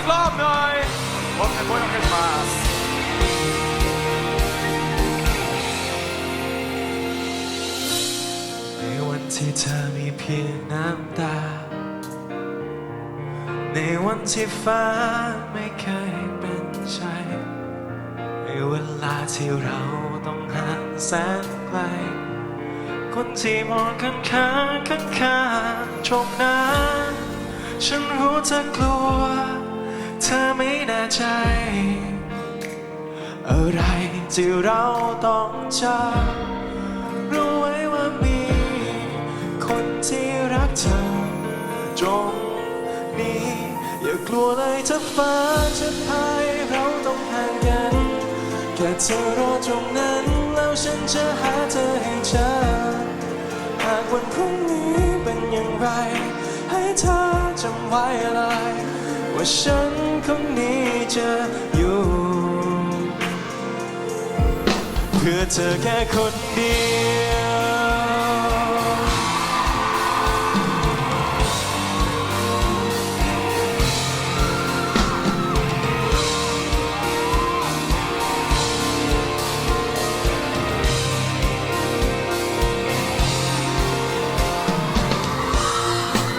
ักรอบหน่อยผมจะพูดกันมาในวันที่เธอมีเพียงน้ำตา ในวันที่ฟ้าไม่เคยเป็นใจในเวลาที่เราต้องห่างแสนไกลคนที่มองข้างข้างข้างข้างตรนั้นฉันรู้เธอกลัว เธอไม่แน่ใจ อะไรที่เราต้องจำรู้ไว้ว่ามี คนที่รักเธอตรงนี้ อย่ากลัวเลยถ้าฟ้าจะพายเราต้องห่างกันแค่เธอรอตรงนั้นแล้วฉันจะหาเธอให้เจอหากวันพรุ่งนี้เป็นอย่างไร ให้เธอจำไว้เลยว่าฉัน คนนี้จะอยู่ เพื่อเธอแค่คนเดียว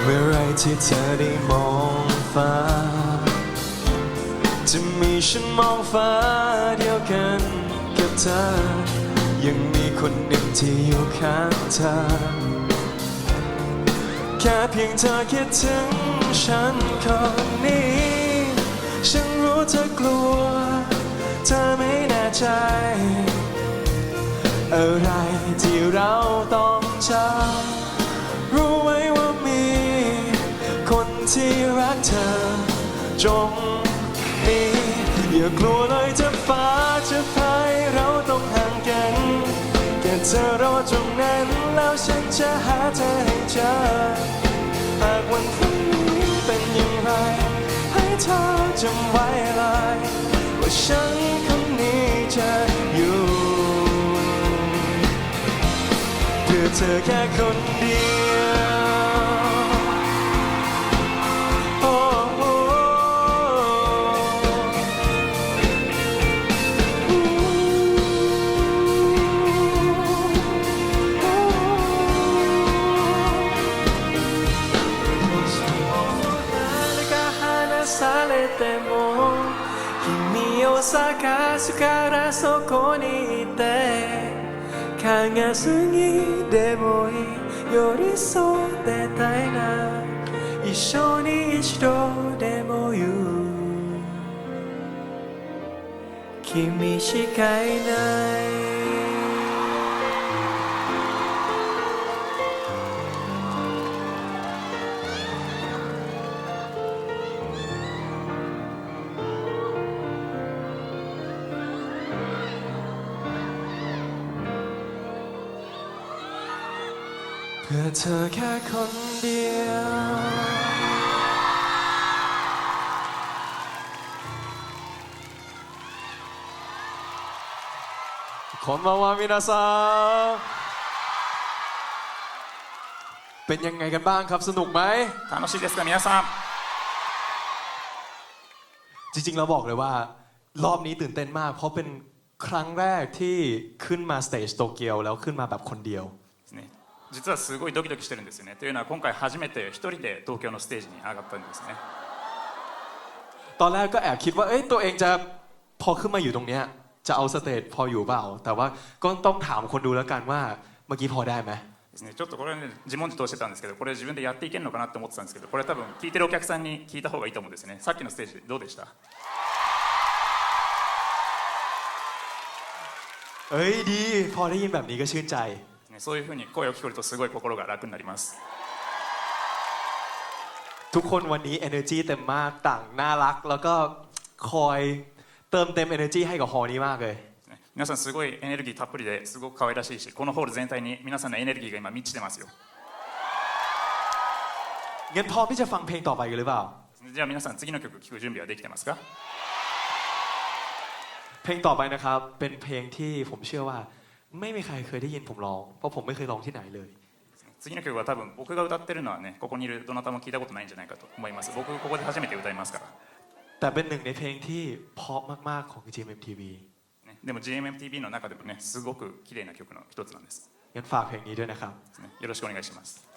เมื่อไรที่เธอได้มองฟ้า จะมีฉันมองฟ้าเดียวกันกับเธอ ยังมีคนหนึ่งที่อยู่ข้างเธอ แค่เพียงเธอคิดถึงฉันคนนี้ ฉันรู้เธอกลัว เธอไม่แน่ใจ อะไรที่เราต้องจำรู้ไว้ว่ามี คนที่รักเธอจง อย่ากลัวเลยถ้าฟ้าจะพายเราต้องห่างกันแค่เธอรอตรงนั้นแล้วฉันจะหาเธอให้เจอหากวันพรุ่งนี้เป็นอย่างไร ให้เธอจำไว้เลยว่าฉันคนนี้จะอยู่เพื่อเธอแค่คนเดียว ても君を探すからそこにいて考えすぎでもいい寄り添ってたいな一緒に一度でも言う君しかいないพื่อเธอแค่คนเดียว こんばんは皆さんเป็นยังไงกันบ้างครับ สนุกไหม 楽しいですか皆さん จริงๆ เราบอกเลยว่า รอบนี้ตื่นเต้นมาก เพราะเป็นครั้งแรกที่ขึ้นมาสเตจโตเกียวแล้วขึ้นมาแบบคนเดียว ですね 実はすごいドキドキしてるんですよねというのは今回初めて一人で東京のステージに上がったんですね ตอนแรกก็แอบคิดว่า เอ้ย ตัวเองจะพอขึ้นมาอยู่ตรงเนี้ย จะเอาสเตจพออยู่เปล่า แต่ว่าก็ต้องถามคนดูแล้วกันว่า เมื่อกี้พอได้ไหม ですねちょっとこれね自問自答してたんですけどこれ自分でやっていけるのかなって思ってたんですけどこれ多分聞いてるお客さんに聞いた方がいいと思うんですねさっきのステージどうでした เอ้ย ดี พอได้ยินแบบนี้ก็ชื่นใจ ね そういうふうに声を聞こえるとすごい心が楽になります ทุกคนวันนี้ energy เต็มมาก ต่างน่ารัก แล้วก็คอยเติมเต็ม energy ให้กับฮอลนี้มากเลย ね皆さんすごいエネルギーたっぷりですごく可愛らしいしこのホール全体に皆さんのエネルギーが今満ちてますよ งั้นพร้อมที่จะฟังเพลงต่อไปกันหรือเปล่า じゃあ皆さん次の曲聴く準備はできてますか เพลงต่อไปนะครับ เป็นเพลงที่ผมเชื่อว่า ไม่มีใครเคยได้ยินผมร้อง เพราะผมไม่เคยร้องที่ไหนเลย 次の曲は多分僕が歌ってるのはねここにいるどなたも聞いたことないんじゃないかと思います僕ここで初めて歌いますから แต่เป็นหนึ่งในเพลงที่เพราะมากๆของ GMMTV ねでも GMMTV の中でもねすごく綺麗な曲の一つなんです งั้นฝากเพลงนี้ด้วยนะครับ ねよろしくお願いします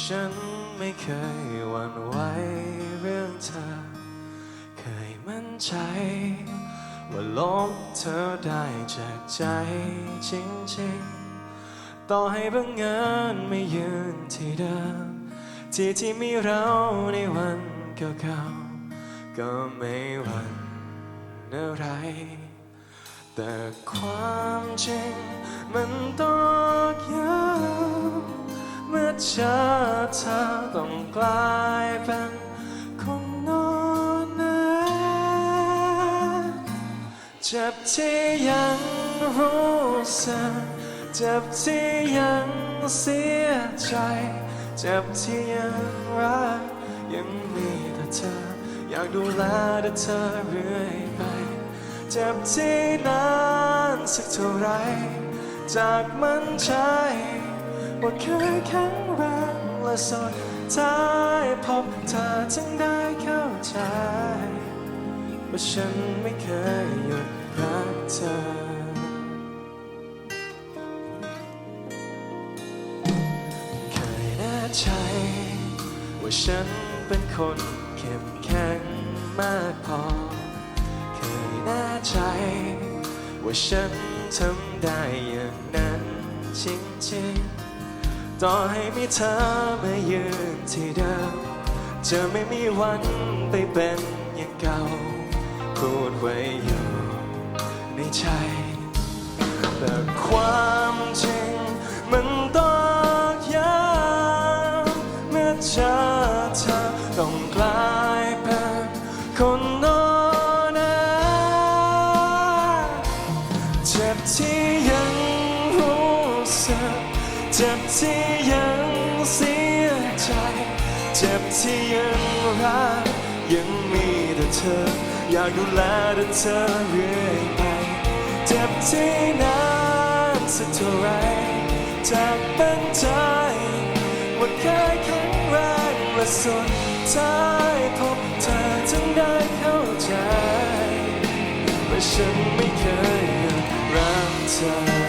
ฉันไม่เคยหวั่นไหวเรื่องเธอ เคยมั่นใจ ว่าลบเธอได้จากใจจริงๆ ต่อให้บังเอิญไม่ยืนที่เดิม ที่ที่มีเราในวันเก่าๆ ก็ไม่หวั่นอะไร แต่ความจริงมันต้องย้ำ เมื่อเจอเธอต้องกลายเป็นคนนอนนั้นเจ็บที่ยังรู้สึกเจ็บที่ยังเสียใจ เจ็บที่ยังรัก ยังมีแต่เธอ อยากดูแลแต่เธอเรื่อยไป เจ็บที่นานสักเท่าไร จากมันใจ ว่าเคยแข็งแรงและสดท้ายพบเธอจึงได้เข้าใจ ว่าฉันไม่เคยหยุดรักเธอ เคยแน่ใจ ว่าฉันเป็นคนเข้มแข็งมากพอ เคยแน่ใจ ว่าฉันทำได้อย่างนั้นจริงๆ ต่อให้มีเธอมายืนที่เดิมจะไม่มีวันไปเป็นอย่างเก่าพูดไว้อยู่ในใจแต่ความจริงมันต้องย้ำเมื่อเจอเธอต้องกลายเป็นคนนอนเจ็บที่ยังรู้สึก เจ็บที่ยังเสียใจ เจ็บที่ยังรัก ยังมีแต่เธอ อยากดูแลแต่เธอเรื่อยไป เจ็บที่นานสักเท่าไรจากเป็นใจว่าเคยแข็งแรงและสุดท้ายพบเธอจึงได้เข้าใจว่าฉันไม่เคยหยุดรักเธอ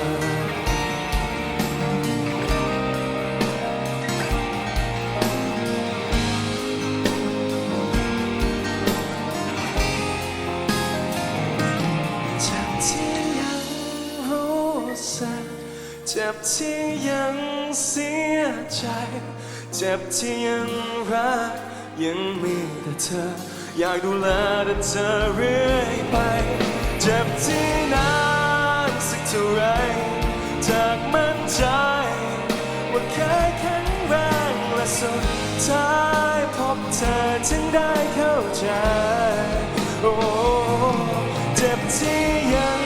ใจเจ็บที่ยังรัก ยังมีแต่เธอ อยากดูแลแต่เธอเรื่อยไป เจ็บที่นานสักเท่าไรจากมั่นใจ ว่าเคยแข็งแรงและสุดท้ายพบเธอจึงได้เข้าใจ โอ้เจ็บที่ยัง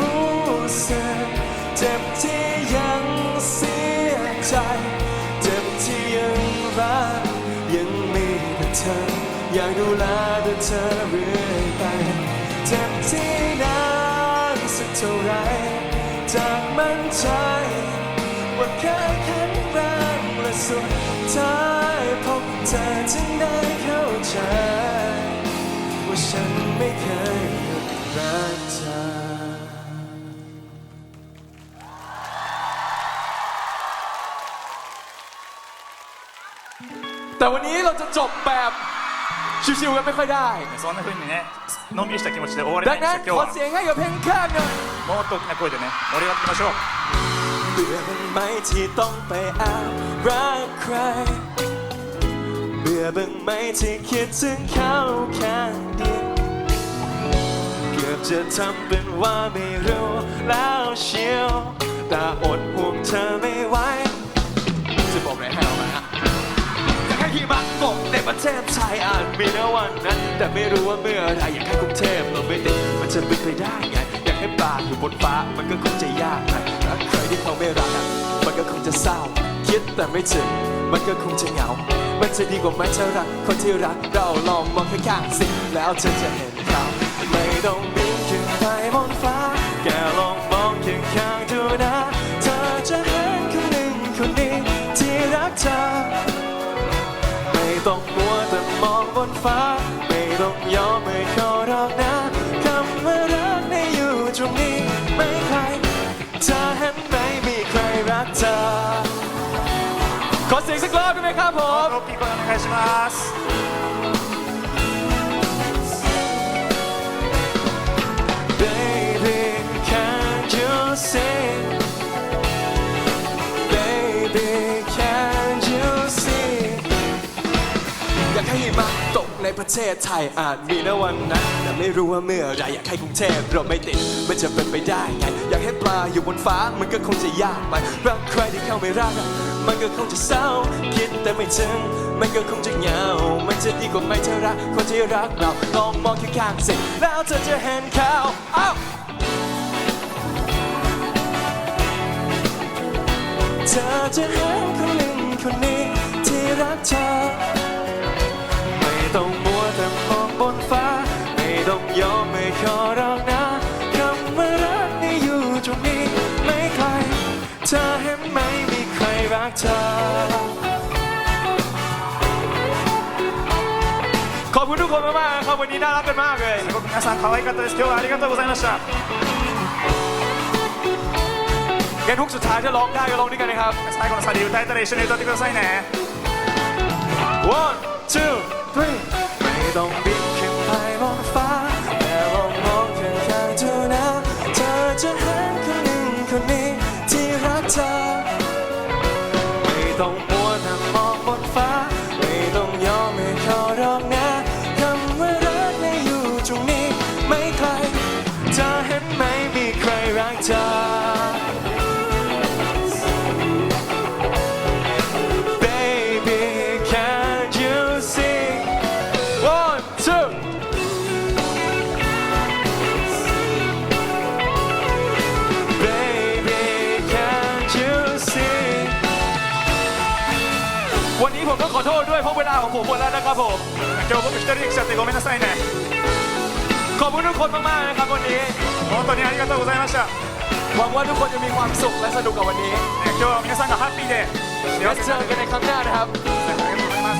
รู้สึกเจ็บที่ยังเสียใจ อยากดูแลแต่เธอเรื่อยไปเจ็บที่นานสักเท่าไรจากมั่นใจว่าเคยแข็งแรงและสุดท้ายพบเธอจึงได้เข้าใจ ว่าฉันไม่เคยหยุดรักเธอแต่วันนี้เราจะจบแบบ ชิวๆกันไม่ค่อยได้ そんな風にねのんびりした気持ちで終われな ดั い ง んです นั้น よ ข 今 อ 日は เสียงให้กับเพลงข้างหน่อย もっと大きな声でね盛り上がっていきましょう เบื่อบ้างไหมที่ต้องไปอ้างรักใคร เบื่อบ้างไหมที่คิดถึงเขาข้างเดียวเกือบจะทำเป็นว่าไม่รู้แล้วเชียว แต่อดห่วงเธอไม่ไหว จะบอกอะไรให้เราไหม ห ประเทศไทยอาจมีในวันนั้น แต่ไม่รู้ว่าเมื่อไรอยากให้กรุงเทพเราไม่ติดมันจะเป็นไปได้ไง อยากให้ปลาอยู่บนฟ้ามันก็คงจะยากนะรักใครที่เขาไม่รักมันก็คงจะเศร้า คิดแต่ไม่ถึงมันก็คงจะเหงา มันจะดีกว่าไหมเธอรักคนที่รักเราลองมองข้างๆสิแล้วเธอจะเห็นเขาไม่ต้องบินขึ้นไปบนฟ้าแค่ลองมองข้างๆดูน นฟ้า ไม่ต้องยอมให้เขารอกนะคำว่ารักในอยู่ตรงนี้ ไม่ใครเธอเห็นไหมมีใครรักเธอ ขอเสียงสักรอบได้ไหมครับผม 大きい声お願いします ประเทศไทยอาจมีนะวันนั้นแต่ไม่รู้ว่าเมื่อไรอยากให้กรุงเทพเราไม่ติดมันจะเป็นไปได้ไง อยากให้ปลาอยู่บนฟ้ามันก็คงจะยากไปรักใครที่เข้าไม่รักมันก็คงจะเศร้าคิดแต่ไม่ถึง มันก็คงจะเหงา มันจะดีกว่าไหมเธอรักคนที่รักเราลองมองข้างๆสิแล้วเธอจะเห็นเขาอ้าวเธอจะเห็นคนหนึ่งคนนี้ที่รักเธอ ากๆครับวันนี้น่ารักกันมากเลย すごく皆さん可愛かったです今日はありがとうございました งั้นทุกสุดท้ายถ้าร้องได้ก็ร้องด้วยกันนะครับ 最後のサビ歌えたら一緒に歌ってくださいね one two three ไม่ต้องบินขึ้นไปบนฟ้า า เธอเห็นไหมมีใครรักเธอ Baby, can't you see? One, two. Baby, can't you see? วันนี้ผมต้องขอโทษด้วยเพราะเวลาของผมหมดแล้วนะครับผม 今日僕一人で来ちゃってごめんなさいね ขอบคุณทุกคนมากๆนะครับวันนี้ 本当にありがとうございました、 หวังว่าทุกคนจะมีความสุขและสนุกกับวันนี้ え今日は皆さんがハッピーで แล้ 幸 ว せ เจอกันในครั้งหน้านะครับ ありがとうございます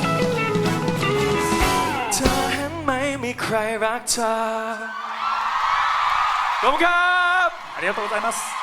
เธอเห็นไหมมีใครรักเธอขอบคุณครับ ありがとうございます